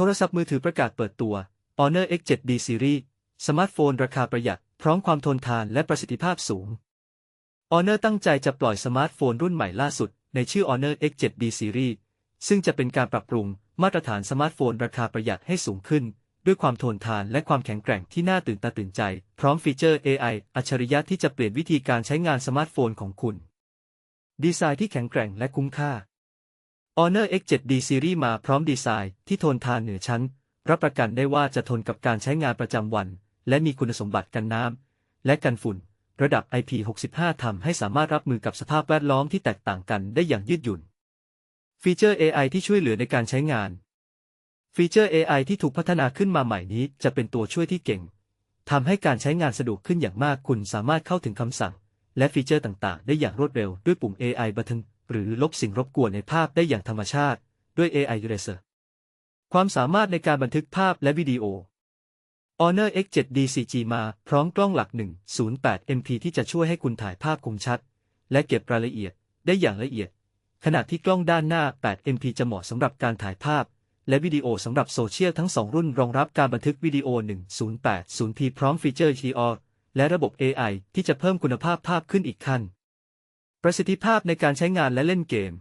ทรศัพท์มือถือประกาศเปิดตัว Honor X7D Series สมาร์ทโฟนราคาประหยัด พร้อมความทนทานและประสิทธิภาพสูง Honor ตั้งใจจะปล่อยสมาร์ทโฟนรุ่นใหม่ล่าสุด ในชื่อ Honor X7D Series ซึ่งจะเป็นการปรับปรุงมาตรฐานสมาร์ทโฟนราคาประหยัดให้สูงขึ้น ด้วยความทนทานและความแข็งแกร่งที่น่าตื่นตาตื่นใจ พร้อมฟีเจอร์ AI อัจฉริยะที่จะเปลี่ยนวิธีการใช้งานสมาร์ทโฟนของคุณ ดีไซน์ที่แข็งแกร่งและคุ้มค่า Honor X7D Series มาพร้อมดีไซน์ที่ทนทานเหนือชั้น รับประกันได้ว่าจะทนกับการใช้งานประจำวัน และมีคุณสมบัติกันน้ำและกันฝุ่น ระดับ IP65 ทำให้สามารถรับมือกับสภาพแวดล้อมที่แตกต่างกันได้อย่างยืดหยุ่น ฟีเจอร์ AI ที่ช่วยเหลือในการใช้งาน ฟีเจอร์ AI ที่ถูกพัฒนาขึ้นมาใหม่นี้จะเป็นตัวช่วยที่เก่งทำให้การใช้งานสะดวกขึ้นอย่างมากคุณสามารถเข้าถึงคำสั่ง และฟีเจอร์ต่างๆ ได้อย่างรวดเร็วด้วยปุ่ม AI บันทึก หรือลบสิ่งรบกวนในภาพได้อย่างธรรมชาติ ด้วย AI Eraser ความสามารถในการบันทึกภาพและวิดีโอ Honor X7D 4G มาพร้อมกล้องหลัก 108 MP ที่จะช่วยให้คุณถ่ายภาพคมชัด และเก็บรายละเอียดได้อย่างละเอียด ขณะที่กล้องด้านหน้า 8 MP จะเหมาะสำหรับการถ่ายภาพ และวิดีโอสำหรับโซเชียลทั้ง 2 รุ่นรองรับการบันทึกวิดีโอ 1080p พร้อมฟีเจอร์ HDR และระบบ AI ที่จะเพิ่มคุณภาพภาพขึ้นอีกขั้น ประสิทธิภาพในการใช้งานและเล่นเกม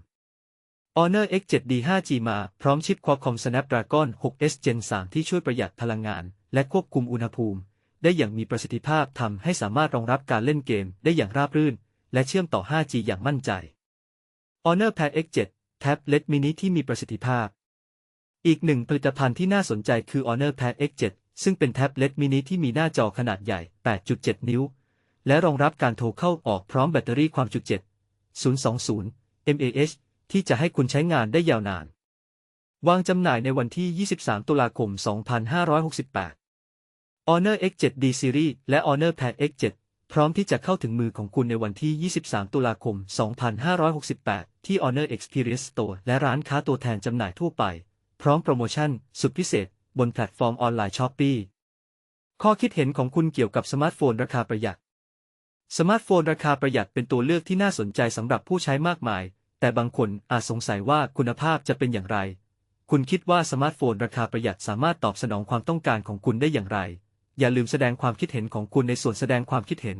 Honor X7D 5G มาพร้อมชิป Qualcomm Snapdragon 6S Gen 3 ที่ช่วยประหยัดพลังงาน และควบคุมอุณหภูมิ ได้อย่างมีประสิทธิภาพทำให้สามารถรองรับการเล่นเกมได้อย่างราบรื่น และเชื่อมต่อ 5G อย่างมั่นใจ Honor Pad X7 แท็บเล็ตมินิที่มีประสิทธิภาพ อีกหนึ่งผลิตภัณฑ์ที่น่าสนใจคือ Honor Pad X7 ซึ่งเป็นแท็บเล็ตมินิที่มีหน้าจอขนาดใหญ่ 8.7 นิ้ว และรองรับการโทรเข้าออกพร้อมแบตเตอรี่ความจุ7 020 mAh ที่จะให้คุณใช้งานได้ยาวนาน วางจำหน่ายในวันที่ 23 ตุลาคม 2568 Honor X7D Series และ Honor Pad X7 พร้อมที่จะเข้าถึงมือของคุณในวันที่ 23 ตุลาคม 2568 ที่ Honor Experience Store และร้านค้าตัวแทนจำหน่ายทั่วไป พร้อมโปรโมชั่น สุดพิเศษ บนแพลตฟอร์มออนไลน์ช้อปปี้ข้อคิดเห็นของคุณเกี่ยวกับสมาร์ทโฟนราคาประหยัด สมาร์ทโฟนราคาประหยัดเป็นตัวเลือกที่น่าสนใจสำหรับผู้ใช้มากมาย แต่บางคนอาจสงสัยว่าคุณภาพจะเป็นอย่างไร คุณคิดว่าสมาร์ทโฟนราคาประหยัดสามารถตอบสนองความต้องการของคุณได้อย่างไร อย่าลืมแสดงความคิดเห็นของคุณในส่วนแสดงความคิดเห็น